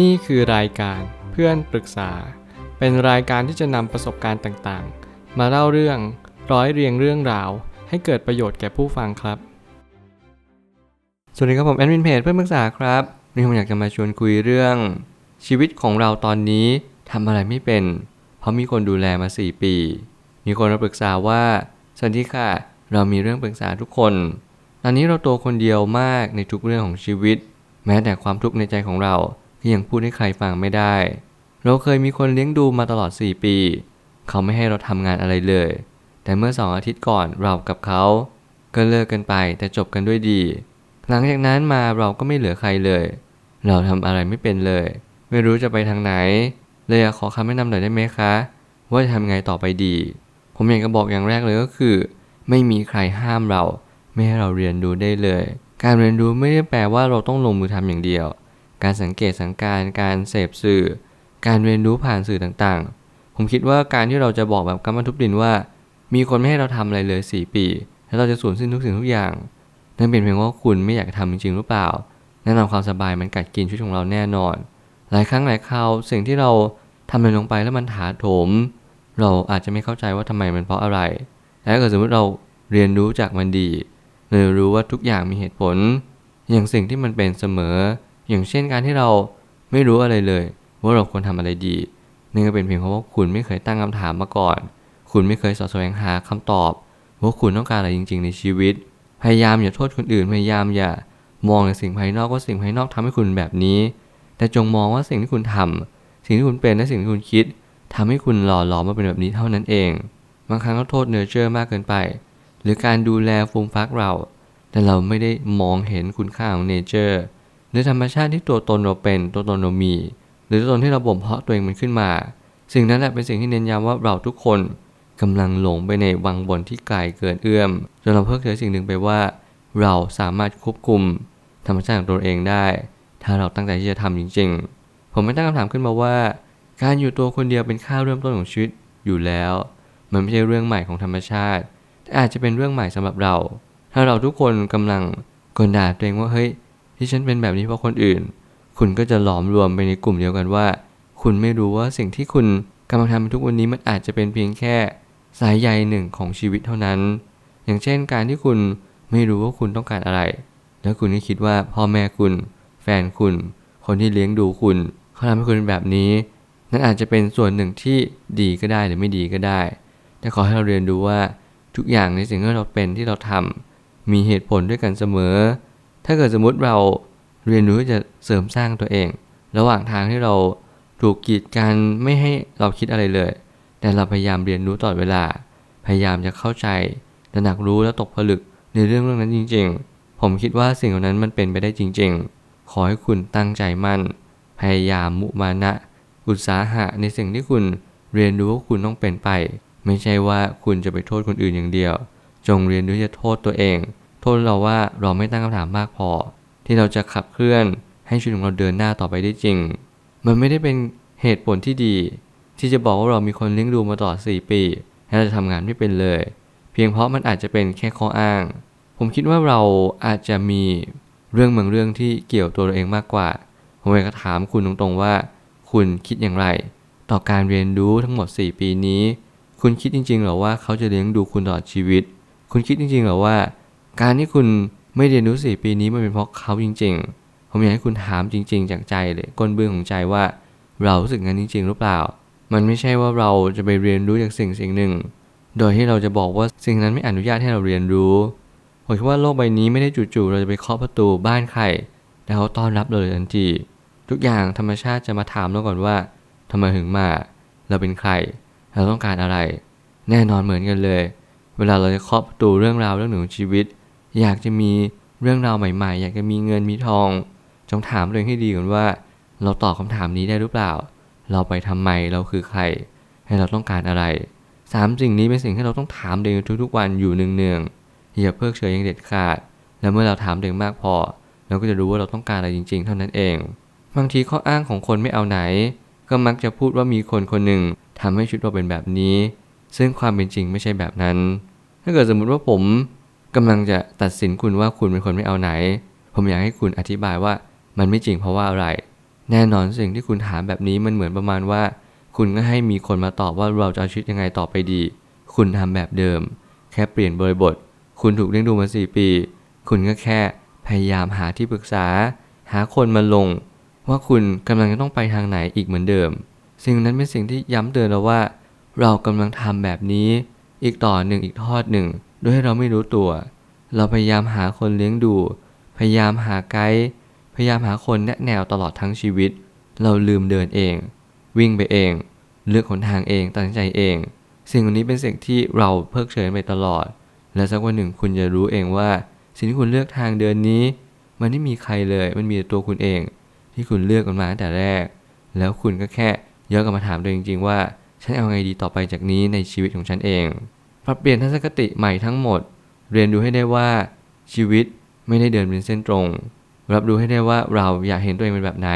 นี่คือรายการเพื่อนปรึกษา เป็นรายการที่จะนำประสบการณ์ต่างๆ มาเล่าเรื่องร้อยเรียงเรื่องราว ให้เกิดประโยชน์แก่ผู้ฟังครับ สวัสดีครับผมแอดมินเพจเพื่อนปรึกษาครับวันนี้ผมอยากจะมาชวนคุยเรื่อง ชีวิตของเราตอนนี้ทำอะไรไม่เป็น เพราะมีคนดูแลมา 4 ปี มีคนมาปรึกษาว่าสวัสดีค่ะ เรามีเรื่องปรึกษาทุกคน ตอนนี้เราตัวคนเดียวมากในทุกเรื่องของชีวิต แม้แต่ความทุกข์ในใจของเรา ก็ยังพูดให้ใครฟังไม่ได้ เราเคยมีคนเลี้ยงดูมาตลอด 4 ปี เขาไม่ให้เราทำงานอะไรเลย แต่เมื่อสองอาทิตย์ก่อนเรากับเขา ก็เลิกกันไปแต่จบกันด้วยดี หลังจากนั้นมาเราก็ไม่เหลือใครเลย เราทำอะไรไม่เป็นเลย ไม่รู้จะไปทางไหน เลยอยากขอคำแนะนำหน่อยได้ไหมคะ ว่าจะทำไงต่อไปดี ผมอยากจะบอกอย่างแรกเลยก็คือ ไม่มีใครห้ามเรา ไม่ให้เราเรียนรู้ได้เลย การเรียนรู้ไม่ได้แปลว่าเราต้องลงมือทำอย่างเดียว การสังเกตสังการการเสพสื่อ การเรียนรู้ผ่านสื่อต่างๆ ผมคิดว่าการที่เราจะบอกแบบกำมันทุบดินว่า มีคนไม่ให้เราทำอะไรเลย 4 ปี แล้วเราจะสูญสิ้นทุกสิ่งทุกอย่าง นั่นเป็นเพียงว่าคุณไม่อยากทำจริงๆหรือเปล่าแน่นอนความสบายมันกัดกินชีวิตของเราแน่นอน หลายครั้งหลายคราวสิ่งที่เราทำอะไรลงไปแล้วมันถาโถม เราอาจจะไม่เข้าใจว่าทำไมมันเพราะอะไรแต่ถ้าเกิดสมมติเราเรียนรู้จากมันดีเรารู้ว่าทุกอย่างมีเหตุผล อย่างสิ่งที่มันเป็นเสมอ อย่างเช่นการที่เราไม่รู้อะไรเลย ว่าเราควรทำอะไรดีนี่ก็เป็นเพียงเพราะว่าคุณไม่เคยตั้งคำถามมาก่อน คุณไม่เคยสอดแสวงหาคำตอบว่าคุณต้องการอะไรจริง ๆ ในชีวิต พยายามอย่าโทษคนอื่น พยายามอย่ามองในสิ่งภายนอกว่าสิ่งภายนอกทำให้คุณแบบนี้ แต่จงมองว่าสิ่งที่คุณทำสิ่งที่คุณเป็นและสิ่งที่คุณคิดทำให้คุณหล่อหลอมมาเป็นแบบนี้เท่านั้นเอง บางครั้งก็โทษเนเจอร์มากเกินไป หรือการดูแลฟูมฟักเรา แต่เราไม่ได้มองเห็นคุณค่าของเนเจอร์ รือธรรมชาติที่ตัวตนเราเป็นตัวตนเรามี หรือตัวตนที่เราบ่มเพาะตัวเองมันขึ้นมา สิ่งนั้นแหละเป็นสิ่งที่เน้นย้ำว่าเราทุกคนกำลังหลงไปในวังบนที่ไกลเกินเอื้อมจนเราเพิกเฉยสิ่งหนึ่งไปว่า เราสามารถควบคุมธรรมชาติของตัวเองได้ ถ้าเราตั้งใจที่จะทำจริง ๆ ผมไม่ตั้งคำถามขึ้นมาว่า การอยู่ตัวคนเดียวเป็นค่าเริ่มต้นของชีวิตอยู่แล้ว มันไม่ใช่เรื่องใหม่ของธรรมชาติแต่อาจจะเป็นเรื่องใหม่สำหรับเรา ถ้าเราทุกคนกำลังกลด่าตัวเองว่าเฮ้ย ที่ฉันเป็นแบบนี้เพราะคนอื่น คุณก็จะหลอมรวมไปในกลุ่มเดียวกันว่า คุณไม่รู้ว่าสิ่งที่คุณกำลังทำทุกวันนี้มันอาจจะเป็นเพียงแค่สายใยหนึ่งของชีวิตเท่านั้น อย่างเช่นการที่คุณไม่รู้ว่าคุณต้องการอะไร แล้วคุณก็คิดว่าพ่อแม่คุณ แฟนคุณ คนที่เลี้ยงดูคุณเขาทำให้คุณเป็นแบบนี้ นั่นอาจจะเป็นส่วนหนึ่งที่ดีก็ได้หรือไม่ดีก็ได้ แต่ขอให้เราเรียนรู้ว่าทุกอย่างในสิ่งที่เราเป็นที่เราทำมีเหตุผลด้วยกันเสมอ ถ้าเกิดสมมติเราเรียนรู้จะเสริมสร้างตัวเอง ระหว่างทางที่เราถูกกีดกันไม่ให้เราคิดอะไรเลย แต่เราพยายามเรียนรู้ตลอดเวลา พยายามจะเข้าใจตระหนักรู้และตกผลึกในเรื่องเรื่องนั้นจริง ๆ ผมคิดว่าสิ่งเหล่านั้นมันเป็นไปได้จริง ๆ ขอให้คุณตั้งใจมั่น พยายามมุมานะอุตสาหะในสิ่งที่คุณเรียนรู้ว่าคุณต้องเป็นไป ไม่ใช่ว่าคุณจะไปโทษคนอื่นอย่างเดียว จงเรียนรู้จะโทษตัวเอง ทษเราว่าเราไม่ตั้งคำถามมากพอ ที่เราจะขับเคลื่อนให้ชีวิตของเราเดินหน้าต่อไปได้จริง มันไม่ได้เป็นเหตุผลที่ดี ที่จะบอกว่าเรามีคนเลี้ยงดูมาตลอ4 ปีแล้วเราจะทำงานไม่เป็นเลย เพียงเพราะมันอาจจะเป็นแค่ข้ออ้าง ผมคิดว่าเราอาจจะมีเรื่องบางเรื่องที่เกี่ยวตัวเราเองมากกว่า ผมเอยกจะถามคุณตรงๆว่า คุณคิดอย่างไร ต่อการเรียนรู้ทั้งหมด 4 ปีนี้ คุณคิดจริงๆหรอว่าเขาจะเลี้ยงดูคุณตลอดชีวิต คุณคิดจริงๆหรอว่า การที่คุณไม่เรียนรู้4ปีนี้มันเป็นเพราะเขาจริง ๆ ผมอยากให้คุณถามจริง ๆ จากใจเลยก้นเบื้องของใจว่า เรารู้สึกงั้นจริง ๆ หรือเปล่า มันไม่ใช่ว่าเราจะไปเรียนรู้จากสิ่งสิ่งหนึ่ง โดยที่เราจะบอกว่าสิ่งนั้นไม่อนุญาตให้เราเรียนรู้ผมคิดว่าโลกใบนี้ไม่ได้จู่ๆเราจะไปเคาะประตูบ้านใครแล้วต้อนรับเราเลยทันทีทุกอย่างธรรมชาติจะมาถามเราก่อนว่าทำไมถึงมา เราเป็นใคร เราต้องการอะไร แน่นอนเหมือนกันเลย เวลาเราจะเคาะประตูเรื่องราวเรื่องหนึ่งของชีวิต อยากจะมีเรื่องราวใหม่ ๆ อยากจะมีเงินมีทอง จงถามตัวเองให้ดีก่อนว่า เราตอบคำถามนี้ได้หรือเปล่า เราไปทำไมเราคือใคร ให้เราต้องการอะไรสามสิ่งนี้เป็นสิ่งที่เราต้องถามตัวเองทุกๆวันอยู่เนืองๆอย่าเพิกเฉยอย่างเด็ดขาด และเมื่อเราถามตัวเองมากพอ เราก็จะรู้ว่าเราต้องการอะไรจริง ๆ เท่านั้นเอง บางทีข้ออ้างของคนไม่เอาไหน ก็มักจะพูดว่ามีคนคนหนึ่งทำให้ชีวิตเราเป็นแบบนี้ ซึ่งความเป็นจริงไม่ใช่แบบนั้น ถ้าเกิดสมมุติว่าผม กำลังจะตัดสินคุณว่าคุณเป็นคนไม่เอาไหน ผมอยากให้คุณอธิบายว่ามันไม่จริงเพราะว่าอะไร แน่นอนสิ่งที่คุณถามแบบนี้มันเหมือนประมาณว่า คุณก็ให้มีคนมาตอบว่าเราจะเอาชีวิตยังไงต่อไปดี คุณทำแบบเดิม แค่เปลี่ยนบริบท คุณถูกเลี้ยงดูมาสี่ปี คุณก็แค่พยายามหาที่ปรึกษา หาคนมาลง ว่าคุณกำลังจะต้องไปทางไหนอีกเหมือนเดิม สิ่งนั้นเป็นสิ่งที่ย้ำเตือนเราว่า เรากำลังทำแบบนี้ อีกต่อหนึ่งอีกทอดหนึ่ง โดยให้เราไม่รู้ตัว เราพยายามหาคนเลี้ยงดู พยายามหาไกด์ พยายามหาคนแนะแนวตลอดทั้งชีวิต เราลืมเดินเอง วิ่งไปเอง เลือกหนทางเองตัดสินใจเอง สิ่งเหล่านี้เป็นสิ่งที่เราเพิกเฉยไปตลอด และสักวันหนึ่งคุณจะรู้เองว่า สิ่งที่คุณเลือกทางเดินนี้ มันไม่มีใครเลย มันมีแต่ตัวคุณเอง ที่คุณเลือกมันมาตั้งแต่แรก แล้วคุณก็แค่ย้อนกลับมาถามตัวเองจริงๆว่า ฉันเอาไงดีต่อไปจากนี้ในชีวิตของฉันเอง ปรับเปลี่ยนทัศนคติใหม่ทั้งหมด เรียนรู้ให้ได้ว่าชีวิตไม่ได้เดินเป็นเส้นตรง รับรู้ให้ได้ว่าเราอยากเห็นตัวเองเป็นแบบไหน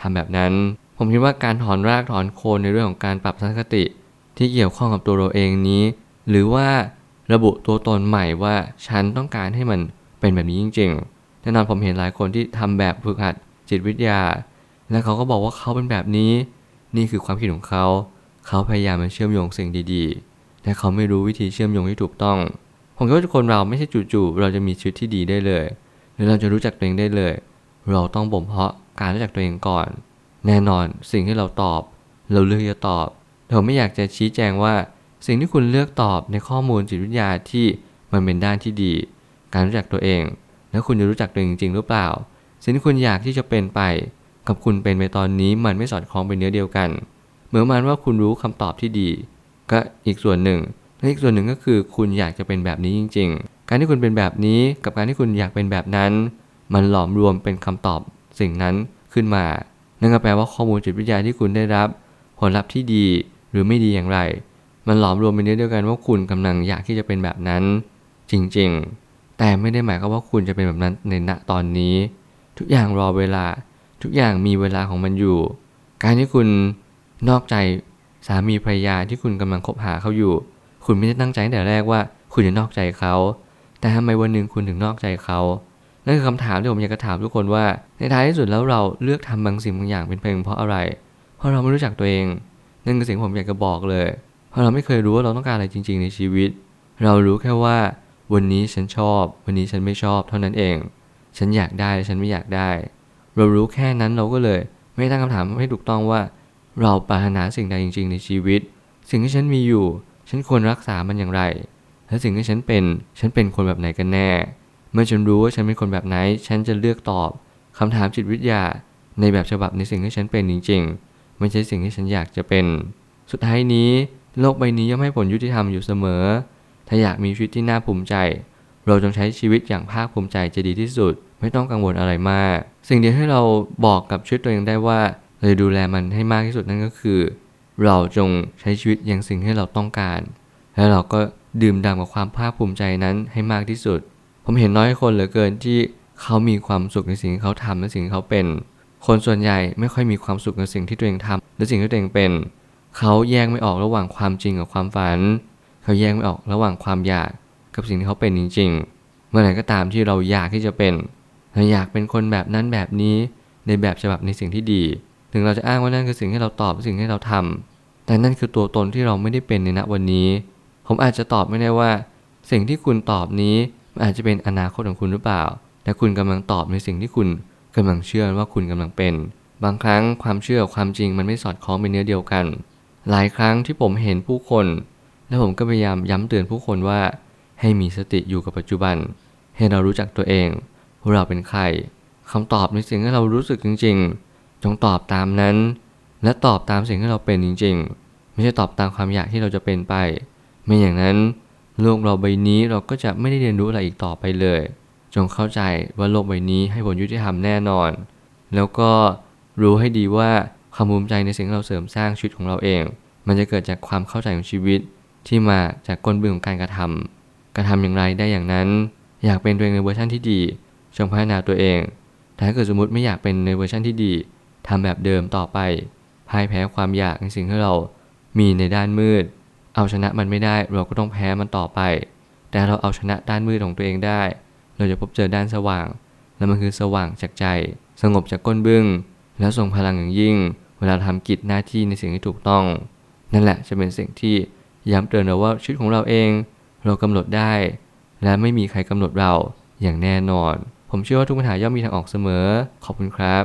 ทำแบบนั้น ผมคิดว่าการถอนรากถอนโคนในเรื่องของการปรับทัศนคติ ที่เกี่ยวข้องกับตัวเราเองนี้ หรือว่าระบุตัวตนใหม่ว่าฉันต้องการให้มันเป็นแบบนี้จริงๆแน่นอนผมเห็นหลายคนที่ทำแบบฝึกหัดจิตวิทยา และเขาก็บอกว่าเขาเป็นแบบนี้ นี่คือความคิดของเขา เขาพยายามมาเชื่อมโยงสิ่งดีๆ แต่เขาไม่รู้วิธีเชื่อมโยงที่ถูกต้อง ผมคิดว่าคนเราไม่ใช่จู่ๆเราจะมีชีวิตที่ดีได้เลย หรือเราจะรู้จักตัวเองได้เลย เราต้องบ่มเพาะการรู้จักตัวเองก่อน แน่นอนสิ่งที่เราตอบ เราเลือกจะตอบผมไม่อยากจะชี้แจงว่า สิ่งที่คุณเลือกตอบในข้อมูลจิตวิทยาที่มันเป็นด้านที่ดี การรู้จักตัวเอง แล้วคุณจะรู้จักตัวเองจริงหรือเปล่า สิ่งที่คุณอยากที่จะเป็นไป กับคุณเป็นไปตอนนี้มันไม่สอดคล้องเป็นเนื้อเดียวกัน เหมือนมันว่าคุณรู้คำตอบที่ดี ก็อีกส่วนหนึ่งและอีกส่วนหนึ่งก็คือคุณอยากจะเป็นแบบนี้จริง ๆ การที่คุณเป็นแบบนี้กับการที่คุณอยากเป็นแบบนั้น มันหลอมรวมเป็นคำตอบสิ่งนั้นขึ้นมา นั่นก็แปลว่าข้อมูลจิตวิทยาที่คุณได้รับ ผลลัพธ์ที่ดีหรือไม่ดีอย่างไร มันหลอมรวมเป็นเนื้อเดียวกันว่าคุณกำลังอยากที่จะเป็นแบบนั้น จริงๆ แต่ไม่ได้หมายความว่าคุณจะเป็นแบบนั้นในณตอนนี้ ทุกอย่างรอเวลา ทุกอย่างมีเวลาของมันอยู่ การที่คุณนอกใจ สามีภรรยาที่คุณกำลังคบหาเขาอยู่ คุณไม่ได้ตั้งใจแต่แรกว่าคุณจะนอกใจเขา แต่ทำไมวันหนึ่งคุณถึงนอกใจเขา นั่นคือคำถามที่ผมอยากจะถามทุกคนว่า ในท้ายที่สุดแล้วเราเลือกทำบางสิ่งบางอย่างเป็นเพลงเพราะอะไร เพราะเราไม่รู้จักตัวเอง นั่นคือสิ่งผมอยากจะบอกเลย เพราะเราไม่เคยรู้ว่าเราต้องการอะไรจริง ๆ ในชีวิต เรารู้แค่ว่า วันนี้ฉันชอบ วันนี้ฉันไม่ชอบ เท่านั้นเอง ฉันอยากได้และฉันไม่อยากได้ เรารู้แค่นั้นเราก็เลย ไม่ตั้งคำถามให้ถูกต้องว่า เราปรารถนาสิ่งใดจริง ๆ ในชีวิต สิ่งที่ฉันมีอยู่ ฉันควรรักษามันอย่างไร และสิ่งที่ฉันเป็น ฉันเป็นคนแบบไหนกันแน่ เมื่อฉันรู้ว่าฉันเป็นคนแบบไหน ฉันจะเลือกตอบคำถามจิตวิทยา ในแบบฉบับในสิ่งที่ฉันเป็นจริง ๆ ไม่ใช่สิ่งที่ฉันอยากจะเป็น สุดท้ายนี้ โลกใบนี้ย่อมให้ผลยุติธรรมอยู่เสมอ ถ้าอยากมีชีวิตที่น่าภูมิใจ เราจงใช้ชีวิตอย่างภาคภูมิใจจะดีที่สุด ไม่ต้องกังวลอะไรมาก สิ่งเดียวที่เราบอกกับชีวิตตัวเองได้ว่า เราจะดูแลมันให้มากที่สุดนั่นก็คือ เราจงใช้ชีวิตอย่างสิ่งที่เราต้องการ และเราก็ดื่มด่ำกับความภาคภูมิใจนั้นให้มากที่สุด ผมเห็นน้อยคนเหลือเกินที่เขามีความสุขในสิ่งที่เขาทำและสิ่งที่เขาเป็น คนส่วนใหญ่ไม่ค่อยมีความสุขในสิ่งที่ตัวเองทำและสิ่งที่ตัวเองเป็น เขาแยกไม่ออกระหว่างความจริงกับความฝัน เขาแยกไม่ออกระหว่างความอยากกับสิ่งที่เขาเป็นจริง ๆ เมื่อไหร่ก็ตามที่เราอยากที่จะเป็นเราอยากเป็นคนแบบนั้นแบบนี้ในแบบฉบับในสิ่งที่ดี ถึงเราจะอ้างว่านั่นคือสิ่งที่เราตอบสิ่งที่เราทำแต่นั่นคือตัวตนที่เราไม่ได้เป็นในณวันนี้ ผมอาจจะตอบไม่ได้ว่า สิ่งที่คุณตอบนี้มันอาจจะเป็นอนาคตของคุณหรือเปล่า แต่คุณกำลังตอบในสิ่งที่คุณกำลังเชื่อว่าคุณกำลังเป็น บางครั้งความเชื่อความจริงมันไม่สอดคล้องเป็นเนื้อเดียวกัน หลายครั้งที่ผมเห็นผู้คน และผมก็พยายามย้ำเตือนผู้คนว่า ให้มีสติอยู่กับปัจจุบัน ให้เรารู้จักตัวเองว่าเราเป็นใครคำตอบในสิ่งที่เรารู้สึกจริง ๆ จงตอบตามนั้น และตอบตามสิ่งที่เราเป็นจริง ๆ ไม่ใช่ตอบตามความอยากที่เราจะเป็นไป ไม่อย่างนั้น โลกเราใบนี้เราก็จะไม่ได้เรียนรู้อะไรอีกต่อไปเลย จงเข้าใจว่าโลกใบนี้ให้ผลยุติธรรมแน่นอน แล้วก็รู้ให้ดีว่าความภูมิใจในสิ่งที่เราเสริมสร้างชีวิตของเราเอง มันจะเกิดจากความเข้าใจของชีวิตที่มาจากกลบึงของการกระทำกระทำอย่างไรได้อย่างนั้น อยากเป็นตัวเองในเวอร์ชันที่ดี จงพัฒนาตัวเอง ถ้าเกิดสมมติไม่อยากเป็นในเวอร์ชันที่ดี ทำแบบเดิมต่อไปพ่ายแพ้ความอยากในสิ่งที่เรา มีในด้านมืด เอาชนะมันไม่ได้เราก็ต้องแพ้มันต่อไป แต่เราเอาชนะด้านมืดของตัวเองได้ เราจะพบเจอด้านสว่าง และมันคือสว่างจากใจ สงบจากก้นบึง้ง แล้วส่งพลังอย่างยิ่ง เวลาทำกิจหน้าที่ในสิ่งที่ถูกต้อง นั่นแหละจะเป็นสิ่งที่ย้ำเตือนเราว่าชีวิตของเราเอง เรากำหนดได้ และไม่มีใครกำหนดเราอย่างแน่นอน ผมเชื่อว่าทุกปัญหาย่อมมีทางออกเสมอ ขอบคุณครับ